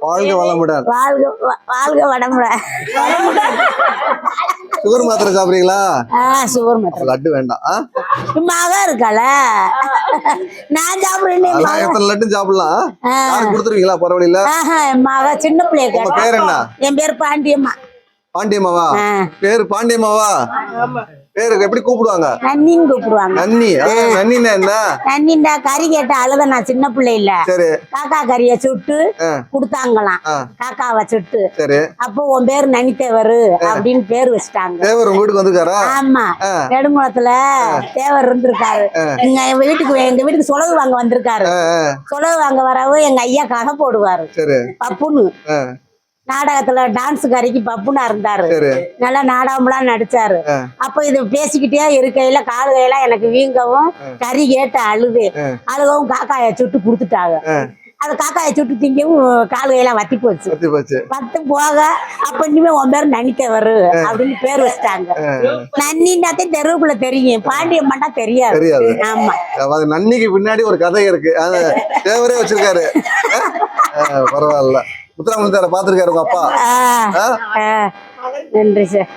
வாழ்க வளமுடன். வாழ்க வாழ்க வடமுடன் சுகர் மாத்திரை சாப்பிடுறீங்களா? ஆ சுகர் மாத்திரை. லட்டு வேண்டாம் ஆ? மகன் இருக்கல நான் சாப்பிடுறேன் எத்தனை லட்டும் சாப்பிடலாம். கொடுத்துருவீங்களா பரவாயில்ல? மக சின்ன பிள்ளைய பேர் என்ன? என் பேர் பாண்டியம்மா. பாண்டியம்மாவா. பேரு பாண்டியம்மாவா? பேரு எப்படி கூப்பிடுவாங்க? நன்னின்னு கூப்பிடுவாங்க. நன்னி. அதான் நன்னின்னா என்ன? நன்னிண்டா கறி கேட்ட அழுத நான் சின்ன பிள்ளை இல்ல. சரி. காக்கா கறிய சுட்டு. கொடுத்தாங்களாம். காக்காவை சுட்டு. சரி. அப்போ உன் பேர் நனித்தேவரு அப்படின்னு பேர் வச்சுட்டாங்க. தேவர் உங்க வீட்டுக்கு வந்திருக்காரா? ஆமா. நெடுங்குளத்துல தேவர் இருந்திருக்காரு. எங்க வீட்டுக்கு எங்க வீட்டுக்கு சொலகு வாங்க வந்திருக்காரு. சொலகு வாங்க வரவு எங்க ஐயா கதை போடுவாரு. சரி. பப்புன்னு. நாடகத்துல டான்ஸ் கறிக்கு பப்புனா இருந்தாரு நல்லா நாடகம்லாம் நடிச்சாரு. அப்ப இது பேசிக்கிட்டே இருக்கையில காது கையெல்லாம் எனக்கு வீங்கவும் கறி கேட்டு அழுது. அழுகவும் காக்காய சுட்டு கொடுத்துட்டாங்க. அது காக்காய சுட்டு திங்கவும் கால் கையெல்லாம் வத்தி போச்சு. பத்து போக அப்ப இனிமே உன் பேர் நனித்தவரு அப்படின்னு பேர் வச்சிட்டாங்க. நன்னின்னாத்தே தெருவுக்குள்ள தெரியும். பாண்டியம்மாண்டா தெரியாது. தெரியாது. ஆமா. நன்னிக்கு பின்னாடி ஒரு கதை இருக்கு. தேவரே வச்சிருக்காரு. பரவாயில்ல. முத்துராமலிங்கார பாத்திருக்காரு உங்க அப்பா. நன்றி சார்.